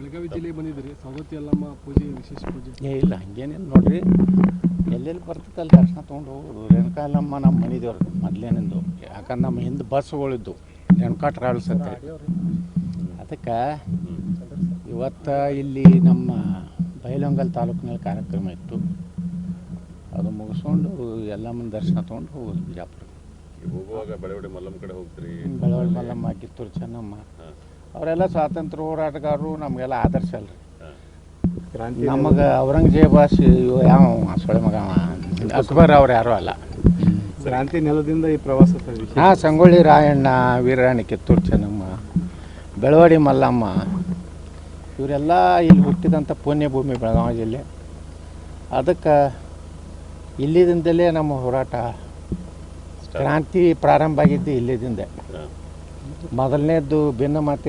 ಬೆಳಗಾವಿ ಜಿಲ್ಲೆಗೆ ಬಂದಿದ್ದೀರಿ. ಸವದತ್ತಿ ಅಲ್ಲಮ್ಮ ಪೂಜೆ ವಿಶೇಷ ಪೂಜೆ? ಏ ಇಲ್ಲ ಹಂಗೇನಿಲ್ಲ ನೋಡ್ರಿ. ಎಲ್ಲೆಲ್ಲಿ ಬರ್ತೈತೆ ಅಲ್ಲಿ ದರ್ಶನ ತೊಗೊಂಡು ಹೋಗೋದು? ರೇಣುಕಾ ಅಲ್ಲಮ್ಮ ನಮ್ಮ ಮನೆದೇವ್ರು ಮೊದಲೇನಿಂದು. ಯಾಕಂದ್ರೆ ನಮ್ಮ ಹಿಂದೆ ಬಸ್ಗಳಿದ್ದು ರೇಣುಕಾ ಟ್ರಾವೆಲ್ಸ್ ಅಂತ ಅದಕ್ಕೆ ಇವತ್ತು ಇಲ್ಲಿ ನಮ್ಮ ಬೈಲಂಗಲ್ ತಾಲೂಕಿನಲ್ಲಿ ಕಾರ್ಯಕ್ರಮ ಇತ್ತು. ಅದು ಮುಗಿಸ್ಕೊಂಡು ಎಲ್ಲಮ್ಮನ ದರ್ಶನ ತೊಗೊಂಡು ಹೋಗೋದು ಬಿಜಾಪುರ ಹೋಗುವಾಗ ಬೆಳವಡಿ ಮಲ್ಲಮ್ಮ ಕಡೆ ಹೋಗ್ತೀರಿ? ಬೆಳವಡಿ ಮಲ್ಲಮ್ಮ ಕಿತ್ತೂರು ಚೆನ್ನಮ್ಮ. ಅವರೆಲ್ಲ ಸ್ವಾತಂತ್ರ್ಯ ಹೋರಾಟಗಾರರು ನಮಗೆಲ್ಲ ಆದರ್ಶ ಅಲ್ರಿ. ನಮಗೆ ಔರಂಗಜೇಬ ಯಾವ ಸೊಳೆ ಮಗ? ಅಕ್ಬರ್ ಅವ್ರು ಯಾರೂ ಅಲ್ಲ. ಕ್ರಾಂತಿ ನೆಲದಿಂದ ಈ ಪ್ರವಾಸ ಹಾಂ ಸಂಗೊಳ್ಳಿ ರಾಯಣ್ಣ ವೀರರಾಣಿ ಕಿತ್ತೂರು ಚೆನ್ನಮ್ಮ ಬೆಳವಾಡಿ ಮಲ್ಲಮ್ಮ ಇವರೆಲ್ಲ ಇಲ್ಲಿ ಹುಟ್ಟಿದಂಥ ಪುಣ್ಯಭೂಮಿ ಬೆಳಗಾವಿ ಜಿಲ್ಲೆ. ಅದಕ್ಕೆ ಇಲ್ಲಿದಿಂದಲೇ ನಮ್ಮ ಹೋರಾಟ ಕ್ರಾಂತಿ ಪ್ರಾರಂಭ ಆಗಿದ್ದು ಇಲ್ಲಿದಿಂದ. ಮೊದಲನೇದ್ದು ಭಿನ್ನ ಮತ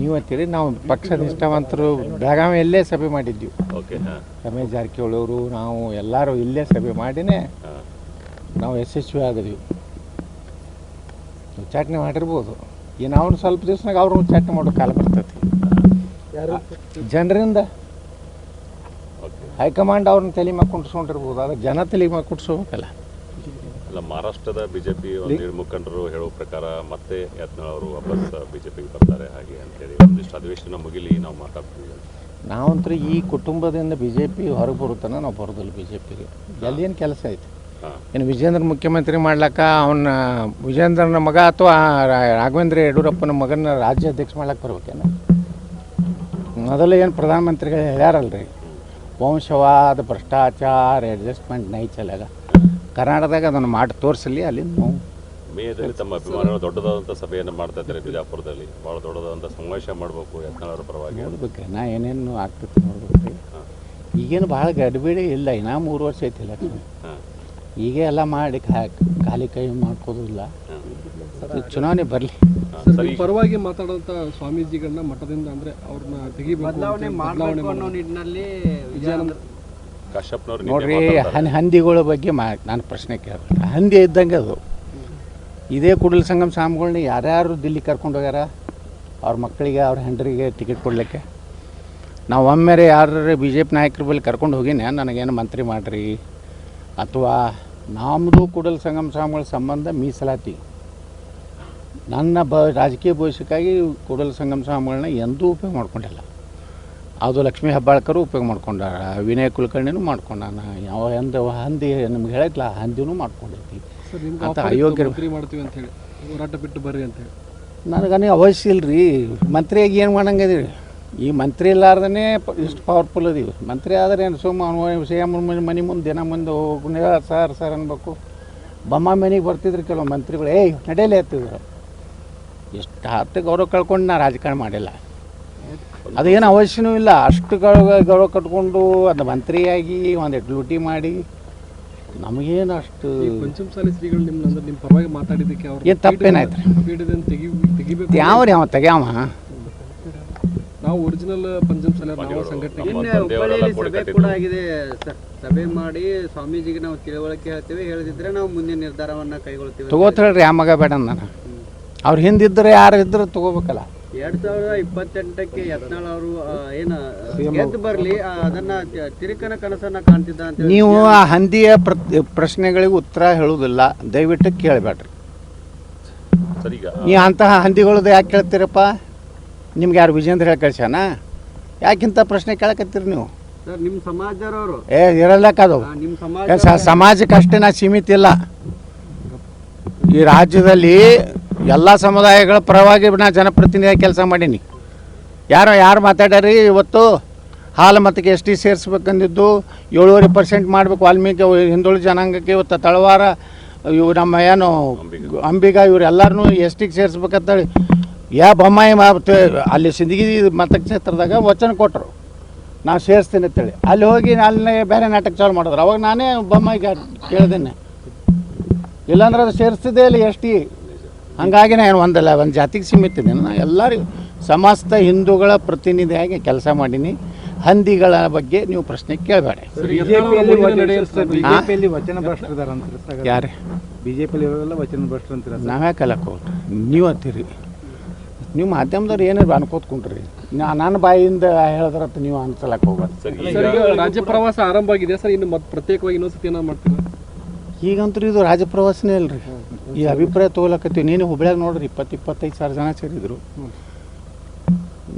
ನೀವು ಅಂತೀರಿ ನಾವು ಪಕ್ಷ ನಿಷ್ಠಾವಂತರು ಬೆಳಗಾವಿಯಲ್ಲೇ ಸಭೆ ಮಾಡಿದ್ವಿ. ಓಕೆ ಹಾಂ. ರಮೇಶ್ ಜಾರಕಿಹೊಳಿ ಅವರು ನಾವು ಎಲ್ಲರೂ ಇಲ್ಲೇ ಸಭೆ ಮಾಡಿನೇ ನಾವು ಯಶಸ್ವಿ ಆಗಿದ್ವಿ ಉಚ್ಚಾಟನೆ ಮಾಡಿರ್ಬೋದು. ಇನ್ನು ಅವ್ರು ಸ್ವಲ್ಪ ದಿವ್ಸನಾಗ ಅವ್ರು ಉಚ್ಚಾಟನೆ ಮಾಡೋ ಕಾಲ ಬರ್ತೈತಿ. ಯಾರು? ಜನರಿಂದ? ಓಕೆ. ಹೈಕಮಾಂಡ್ ಅವ್ರನ್ನ ತಲೆ ಮಾಡಿ ಕುಂಡ್ಸ್ಕೊಂಡಿರ್ಬೋದು ಆದ್ರೆ ಜನ ತಲೆ ಮಾಡಿ ಕುಂಡ್ಸ್ಕೋಬೇಕಲ್ಲ ಅಲ್ಲ ಮಹಾರಾಷ್ಟ್ರದ ಬಿಜೆಪಿ ಒಂದೆರಡು ಮುಖಂಡರು ಹೇಳೋ ಪ್ರಕಾರ ಮತ್ತೆ ಯತ್ನಾಳ್ ಅವರು ವಾಪಸ್ ಬಿಜೆಪಿಗೆ ಬರ್ತಾರೆ ಹಾಗೆ ಅಂತೇಳಿ ಒಂದಿಷ್ಟು ಅಧಿವೇಶನ ಮುಗಿಲಿ ನಾವು ಮಾತಾಡ್ತೀವಿ ನಾವಂತೂ ಈ ಕುಟುಂಬದಿಂದ ಬಿ ಜೆ ಪಿ ಹೊರಗೆ ಬರುತ್ತಾನೆ ನಾವು ಬರೋದಿಲ್ಲ ಬಿ ಜೆ ಪಿಗೆ ಎಲ್ಲೇನು ಕೆಲಸ ಐತೆ? ಇನ್ನು ವಿಜೇಂದ್ರ ಮುಖ್ಯಮಂತ್ರಿ ಮಾಡ್ಲಕ್ಕ ಅವನ ವಿಜೇಂದ್ರನ ಮಗ ಅಥವಾ ರಾಘವೇಂದ್ರ ಯಡಿಯೂರಪ್ಪನ ಮಗನ ರಾಜ್ಯಾಧ್ಯಕ್ಷ ಮಾಡ್ಲಕ್ಕೆ ಬರ್ಬೇಕೇನ? ಮೊದಲು ಏನು ಪ್ರಧಾನಮಂತ್ರಿಗಳು ಹೇಳ್ಯಾರಲ್ರಿ? ವಂಶವಾದ ಭ್ರಷ್ಟಾಚಾರ ಅಡ್ಜಸ್ಟ್ಮೆಂಟ್ ನೈ ಚಲಾಗ ಕರ್ನಾಟಕದಾಗ ಅದನ್ನು ಮಾಡಿ ತೋರಿಸಲಿ ಅಲ್ಲಿ ನಾವು ಮೇದಲ್ಲಿ ತಮ್ಮ ಅಭಿಮಾನಿಗಳು ದೊಡ್ಡದಾದಂಥ ಸಭೆಯನ್ನು ಮಾಡ್ತಾ ಇದ್ದಾರೆ ಬಿಜಾಪುರದಲ್ಲಿ. ಭಾಳ ದೊಡ್ಡದಾದಂಥ ಸಮಾವೇಶ ಮಾಡಬೇಕು ಯತ್ನಾಳರ ಅವರ ಪರವಾಗಿ. ನೋಡ್ಬೇಕು ನಾ ಏನೇನು ಆಗ್ತೈತೆ ನೋಡ್ಬೇಕು. ರೀ ಈಗೇನು ಭಾಳ ಗಡಿಬಿಡಿ ಇಲ್ಲ ಇನ್ನೂ ಮೂರು ವರ್ಷ ಐತಿ ಎಲೆಕ್ಷನ್ ಈಗೇ ಎಲ್ಲ ಮಾಡಿ ಖಾಲಿ ಕೈ ಮಾಡ್ಕೋದಿಲ್ಲ ಚುನಾವಣೆ ಬರಲಿ. ಸರಿ ಪರವಾಗಿ ಮಾತಾಡೋಂಥ ಸ್ವಾಮೀಜಿಗಳನ್ನ ಮಠದಿಂದ ಅಂದರೆ ಅವ್ರನ್ನ ತೆಗಿಬೇಕು ಬದಲಾವಣೆ ಅಂತ ಮಾಡಬೇಕು ಅನ್ನೋ ನಿಟ್ಟಿನಲ್ಲಿ ವಿಜಯಾನಂದ ಕಾಶ್ಯಪ್ನವ್ರು ನೋಡ್ರಿ. ಹನ್ ಹಂದಿಗಳ ಬಗ್ಗೆ ಮಾ ನಾನು ಪ್ರಶ್ನೆ ಕೇಳ ಹಂದಿ ಇದ್ದಂಗೆ ಅದು. ಇದೇ ಕೂಡಲ ಸಂಗಮ ಸ್ವಾಮಿಗಳನ್ನ ಯಾರ್ಯಾರು ದಿಲ್ಲಿ ಕರ್ಕೊಂಡು ಹೋಗ್ಯಾರ? ಅವ್ರ ಮಕ್ಕಳಿಗೆ ಅವ್ರ ಹೆಂಡ್ರಿಗೆ ಟಿಕೆಟ್ ಕೊಡಲಿಕ್ಕೆ? ನಾವು ಒಮ್ಮೆರೆ ಯಾರು ಬಿ ಜೆ ಪಿ ನಾಯಕರ ಬಳಿ ಕರ್ಕೊಂಡು ಹೋಗಿನ ನನಗೇನು ಮಂತ್ರಿ ಮಾಡಿರಿ? ಅಥವಾ ನಮ್ಮದು ಕೂಡಲ ಸಂಗಮ ಸ್ವಾಮಿಗಳ ಸಂಬಂಧ ಮೀಸಲಾತಿ. ನನ್ನ ಬ ರಾಜಕೀಯ ಭವಿಷ್ಯಕ್ಕಾಗಿ ಕೂಡಲ ಸಂಗಮ ಸ್ವಾಮಿಗಳನ್ನ ಎಂದೂ ಉಪಯೋಗ ಮಾಡ್ಕೊಂಡಿಲ್ಲ. ಅದು ಲಕ್ಷ್ಮೀ ಹೆಬ್ಬಾಳ್ಕರು ಉಪಯೋಗ ಮಾಡ್ಕೊಂಡಾರ. ವಿನಯ ಕುಲಕರ್ಣಿನೂ ಮಾಡ್ಕೊಂಡಾನ. ಯಾವ ಎಂದ ಹಂದಿ ನಿಮ್ಗೆ ಹೇಳಿದ್ಲ ಹಂದಿನೂ ಮಾಡ್ಕೊಂಡೈತಿ ಅಂತ. ಮಂತ್ರಿ ಮಾಡ್ತೀವಿ ಅಂತ ಹೇಳಿ. ಹೋರಾಟ ಬಿಟ್ಟು ಬರ್ರಿ ಅಂತ ಹೇಳಿ. ನನಗನೇ ಅವಶ್ಯ ರೀ ಮಂತ್ರಿಯಾಗಿ ಏನು ಮಾಡಂಗದೀವಿ ಈ ಮಂತ್ರಿ ಇಲ್ಲಾರ್ದೇ ಇಷ್ಟು ಪವರ್ಫುಲ್ ಅದೀವಿ ಮಂತ್ರಿ ಆದರೆ ಏನು ಸುಮ್ಮ ಸಿ ಎಂ ಮನೆ ಮುಂದೆ ದಿನ ಮುಂದೆ ಹೋಗಿ ಸರ್ ಸರ್ ಅನ್ಬೇಕು. ಬೊಮ್ಮ ಮನೆಗೆ ಬರ್ತಿದ್ರು ಕೆಲವು ಮಂತ್ರಿಗಳು ಏಯ್ ನಡೆಯಲೇ ಎತ್ತಿದ್ರು ಎಷ್ಟು ಹತ್ತು ಗೌರವ ಕಳ್ಕೊಂಡು ನಾ ರಾಜಕಾರಣ ಮಾಡಿಲ್ಲ. ಅದೇನು ಅವಶ್ಯನೂ ಇಲ್ಲ. ಅಷ್ಟು ಗೌರವ ಗೌರವ ಕಟ್ಕೊಂಡು ಅದು ಮಂತ್ರಿಯಾಗಿ ಒಂದು ಲೂಟಿ ಮಾಡಿ ನಮಗೇನು ಅಷ್ಟು ಪಂಚಮಸಾಲಿ ಶ್ರೀಗಳು ನಿಮ್ಮ ಅಂದ್ರೆ ನಿಮ್ಮ ಪರವಾಗಿ ಮಾತಾಡಿದ್ದಕ್ಕೆ ಅವ್ರು ಏನು ತಪ್ಪೇನಾಯ್ತು ತೆಗಿ ತೆಗಿಬೇಕು ಯಾವ್ರಿ ಅವ? ತೆಗ್ಯಾವ? ನಾವು ಒರಿಜಿನಲ್ ಪಂಚಮಸಾಲಿ ನಾವು ಸಂಘಟನೆ. ಕೂಡಿ ಸಭೆ ಕೂಡ ಆಗಿದೆ ಸರ್. ಸಭೆ ಮಾಡಿ ಸ್ವಾಮೀಜಿಗೆ ನಾವು ತಿಳುವಳಿಕೆ ಹೇಳ್ತೀವಿ. ಹೇಳದಿದ್ರೆ ನಾವು ಮುಂದಿನ ನಿರ್ಧಾರವನ್ನು ಕೈಗೊಳ್ತೀವಿ ತಗೋತ ತಗೋತಾಳ್ರಿ ಆ ಮಗ ಬೇಡ ನಾನು ಅವ್ರು ಹಿಂದಿದ್ರೆ ಯಾರು ಇದ್ರೆ ತಗೋಬೇಕಲ್ಲ. ಎರಡ್ ಸಾವಿರದ ಇಪ್ಪತ್ತೆಂಟಕ್ಕೆ ಯತ್ನಾಳ್ ಅವರು ಏನ ಗೆದ್ದು ಬರ್ಲಿ ಅದನ್ನ ತಿರುಕನ ಕನಸನ್ನ ಕಾಣ್ತಿದ್ದ ಅಂತ ನೀವು ಆ ಹಂದಿಯ ಪ್ರಶ್ನೆಗಳಿಗೆ ಉತ್ತರ ಹೇಳುವುದಿಲ್ಲ. ದಯವಿಟ್ಟು ಕೇಳಬೇಡ್ರಿ. ನೀ ಅಂತಹ ಹಂದಿಗಳದ್ದು ಯಾಕೆ ಕೇಳ್ತೀರಪ್ಪ? ನಿಮ್ಗೆ ಯಾರು ವಿಜೇಂದ್ರ ಹೇಳಿ ಕಳ್ಸ್ಯಾನ? ಯಾಕಿಂತ ಪ್ರಶ್ನೆ ಕೇಳಕತ್ತೀರಿ ನೀವು? ನಿಮ್ಮ ನಿಮ್ ಸಮಾಜದವರು. ಏ ಇರಲ್ಲಕ್ಕದು ಸಮಾಜಕ್ಕೆ ಅಷ್ಟೇ ನಾ ಸೀಮಿತ ಇಲ್ಲ. ಈ ರಾಜ್ಯದಲ್ಲಿ ಎಲ್ಲ ಸಮುದಾಯಗಳ ಪರವಾಗಿ ನಾ ಜನಪ್ರತಿನಿಧಿಯಾಗಿ ಕೆಲಸ ಮಾಡೀನಿ. ಯಾರೋ ಯಾರು ಮಾತಾಡ್ಯಾರಿ ಇವತ್ತು ಹಾಲು ಮತಕ್ಕೆ ಎಸ್ ಟಿ ಸೇರಿಸ್ಬೇಕಂದಿದ್ದು ಏಳುವರೆ ಪರ್ಸೆಂಟ್ ಮಾಡಬೇಕು ವಾಲ್ಮೀಕಿ ಹಿಂದುಳಿದ ಜನಾಂಗಕ್ಕೆ ಇವತ್ತು ತಳವಾರ ಇವು ನಮ್ಮ ಏನು ಅಂಬಿಗ ಇವರೆಲ್ಲರನ್ನೂ ಎಸ್ ಟಿಗೆ ಸೇರಿಸ್ಬೇಕಂತೇಳಿ. ಯಾ ಬೊಮ್ಮಾಯಿ ಮಾತು ಅಲ್ಲಿ ಸಿಂದಗಿ ಮತಕ್ಷೇತ್ರದಾಗ ವಚನ ಕೊಟ್ಟರು ನಾವು ಸೇರಿಸ್ತೀನಿ ಅಂತೇಳಿ. ಅಲ್ಲಿ ಹೋಗಿ ಅಲ್ಲಿ ಬೇರೆ ನಾಟಕ ಚಾಲು ಮಾಡಿದ್ರು. ಅವಾಗ ನಾನೇ ಬೊಮ್ಮಾಯಿಗೆ ಕೇಳ್ದೇನೆ. ಇಲ್ಲಾಂದ್ರೆ ಅದು ಸೇರಿಸ್ತಿದ್ದೆ ಇಲ್ಲ ಎಸ್ ಟಿ. ಹಂಗಾಗಿ ನಾನು ಒಂದಲ್ಲ ಒಂದು ಜಾತಿಗೆ ಸೀಮಿತ ಇದ್ದೀನಿ ನಾನು ಎಲ್ಲರಿಗೂ ಸಮಸ್ತ ಹಿಂದೂಗಳ ಪ್ರತಿನಿಧಿಯಾಗಿ ಕೆಲಸ ಮಾಡೀನಿ. ಹಂದಿಗಳ ಬಗ್ಗೆ ನೀವು ಪ್ರಶ್ನೆ ಕೇಳಬೇಡ. ಬಿಜೆಪಿಯಲ್ಲಿ ಬಿಜೆಪಿಯಲ್ಲಿ ವಚನ ಭ್ರಷ್ಟರಿದಾರಂತ ಯಾರೇ? ಬಿಜೆಪಿಯಲ್ಲಿ ಇರೋರೆಲ್ಲ ವಚನ ಭ್ರಷ್ಟರಂತೀರ ನಾವೇ ಕಲಕ್ಕೆ ಹೋಗ್ರಿ ನೀವು ಅಂತೀರಿ. ನೀವು ಮಾಧ್ಯಮದವ್ರು ಏನಾದ್ರು ಅನ್ಕೋತ್ಕೊಂಡ್ರಿ ನಾ- ನನ್ನ ಬಾಯಿಂದ ಹೇಳಿದ್ರ ನೀವು ಅನ್ಸಲಕ್ಕೆ ಹೋಗ್ಬೋದು ಸರ್ ಸರ್ ಈಗ ಈಗ ರಾಜ್ಯ ಪ್ರವಾಸ ಆರಂಭ ಆಗಿದೆ ಸರ್. ಇನ್ನು ಮತ್ತೆ ಪ್ರತ್ಯೇಕವಾಗಿ ಇನ್ನೊಂದ್ಸತಿ ಏನೋ ಮಾಡ್ತೀರಾ? ಈಗಂತೂ ಇದು ರಾಜ್ಯ ಪ್ರವಾಸನೇ ಅಲ್ರಿ ಈ ಅಭಿಪ್ರಾಯ ತೊಗೊಳಕತ್ತೀವಿ. ನೀನು ಹುಬ್ಳ್ಯಾಗ ನೋಡ್ರಿ ಇಪ್ಪತ್ತು ಇಪ್ಪತ್ತೈದು ಸಾವಿರ ಜನ ಸೇರಿದ್ರು.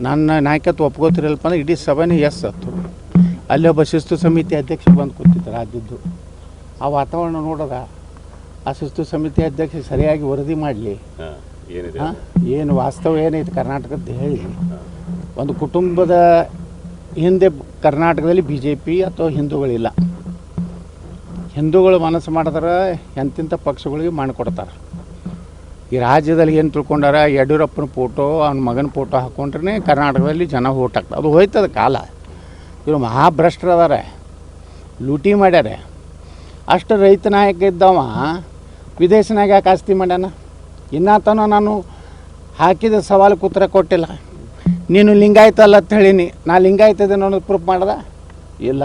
ನನ್ನ ನಾಯಕತ್ವ ಒಪ್ಕೋತಿರಲ್ಪ ಅಂದ್ರೆ ಇಡೀ ಸಭೆನೇ ಎಸ್ ಹತ್ತು. ಅಲ್ಲಿ ಒಬ್ಬ ಶಿಸ್ತು ಸಮಿತಿ ಅಧ್ಯಕ್ಷ ಬಂದು ಕೂತಿದ್ದ ರಾಜ್ಯದ್ದು ಆ ವಾತಾವರಣ ನೋಡೋದ ಆ ಶಿಸ್ತು ಸಮಿತಿ ಅಧ್ಯಕ್ಷ ಸರಿಯಾಗಿ ವರದಿ ಮಾಡಲಿ. ಏನು ವಾಸ್ತವ ಏನೈತೆ ಕರ್ನಾಟಕದ ಹೇಳಿ. ಒಂದು ಕುಟುಂಬದ ಹಿಂದೆ ಕರ್ನಾಟಕದಲ್ಲಿ ಬಿ ಜೆ ಪಿ ಅಥವಾ ಹಿಂದೂಗಳಿಲ್ಲ. ಹಿಂದೂಗಳು ಮನಸ್ಸು ಮಾಡಿದ್ರೆ ಎಂತಿಂಥ ಪಕ್ಷಗಳಿಗೆ ಮಾಡಿಕೊಡ್ತಾರೆ. ಈ ರಾಜ್ಯದಲ್ಲಿ ಏನು ತಿಳ್ಕೊಂಡಾರ, ಯಡಿಯೂರಪ್ಪನ ಫೋಟೋ ಅವ್ನ ಮಗನ ಫೋಟೋ ಹಾಕ್ಕೊಂಡ್ರೆ ಕರ್ನಾಟಕದಲ್ಲಿ ಜನ ಓಟ್ ಹಾಕ್ತಾರೆ ಅದು ಹೋಯ್ತದ ಕಾಲ. ಇವರು ಮಹಾಭ್ರಷ್ಟರು ಅದಾರೆ ಲೂಟಿ ಮಾಡ್ಯಾರೆ. ಅಷ್ಟು ರೈತ ನಾಯಕ ಇದ್ದವ, ವಿದೇಶನಾಗ ಯಾಕೆ ಆಸ್ತಿ ಮಾಡ್ಯಾನ? ಇನ್ನತನ ನಾನು ಹಾಕಿದ ಸವಾಲು ಉತ್ತರ ಕೊಟ್ಟಿಲ್ಲ. ನೀನು ಲಿಂಗಾಯತ ಅಲ್ಲ ಅಂತ ಹೇಳೀನಿ. ನಾ ಲಿಂಗಾಯತ ಇದ್ದೇನೆ ಅನ್ನೋದು ಪ್ರೂಫ್ ಮಾಡ್ದೆ? ಇಲ್ಲ.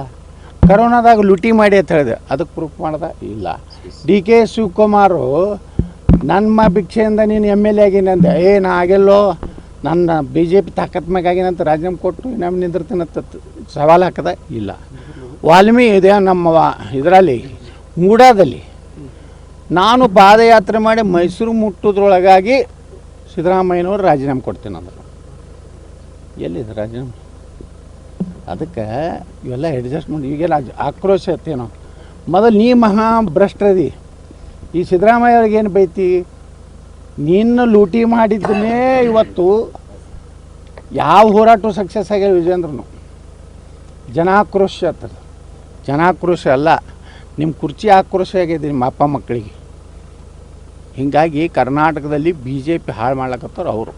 ಕರೋನಾದಾಗ ಲೂಟಿ ಮಾಡಿ ಅಂತ ಹೇಳಿದೆ. ಅದಕ್ಕೆ ಪ್ರೂಫ್ ಮಾಡ್ದ? ಇಲ್ಲ. ಡಿ ಕೆ ಶಿವಕುಮಾರು ನನ್ನ ಭಿಕ್ಷೆಯಿಂದ ನೀನು ಎಂ ಎಲ್ ಎ ಆಗಿನಂತೆ ಏ, ನಾ ಆಗಿಲ್ಲೋ. ನನ್ನ ಬಿ ಜೆ ಪಿ ತಾಕತ್ ಮ್ಯಾಗ ಆಗಿನಂತ ರಾಜೀನಾಮೆ ಕೊಟ್ಟು ನಮ್ಮ ನಿಂದಿರ್ತೀನಂತ ಸವಾಲು ಹಾಕದ? ಇಲ್ಲ. ವಾಲ್ಮೀಕಿ ಇದೆ ನಮ್ಮ ಇದರಲ್ಲಿ, ಮೂಡಾದಲ್ಲಿ. ನಾನು ಪಾದಯಾತ್ರೆ ಮಾಡಿ ಮೈಸೂರು ಮುಟ್ಟೋದ್ರೊಳಗಾಗಿ ಸಿದ್ದರಾಮಯ್ಯನವರು ರಾಜೀನಾಮೆ ಕೊಡ್ತೀನಿ ಅಂದರು. ಎಲ್ಲಿದೆ ರಾಜೀನಾಮೆ? ಅದಕ್ಕೆ ಇವೆಲ್ಲ ಅಡ್ಜಸ್ಟ್ಮೆಂಟ್ ಈಗೆಲ್ಲ ಅಜ್- ಆಕ್ರೋಶ ಐತೇನೋ ಮೊದಲು ನೀ ಮಹಾ ಭ್ರಷ್ಟ್ರದಿ ಈ ಸಿದ್ದರಾಮಯ್ಯ ಏನು ಬೈತಿ? ನಿನ್ನ ಲೂಟಿ ಮಾಡಿದ್ದನ್ನೇ ಇವತ್ತು ಯಾವ ಹೋರಾಟ ಸಕ್ಸಸ್ ಆಗ್ಯಾವ ವಿಜೇಂದ್ರನು ಜನಾಕ್ರೋಶ ಆಗ್ತದೆ ಜನಾಕ್ರೋಶ ಅಲ್ಲ ನಿಮ್ಮ ಕುರ್ಚಿ ಆಕ್ರೋಶ ಆಗಿದೆ ನಿಮ್ಮ ಅಪ್ಪ ಮಕ್ಕಳಿಗೆ. ಹೀಗಾಗಿ ಕರ್ನಾಟಕದಲ್ಲಿ ಬಿ ಜೆ ಪಿ ಹಾಳು ಮಾಡ್ಲಕತ್ತಾರ ಅವರು.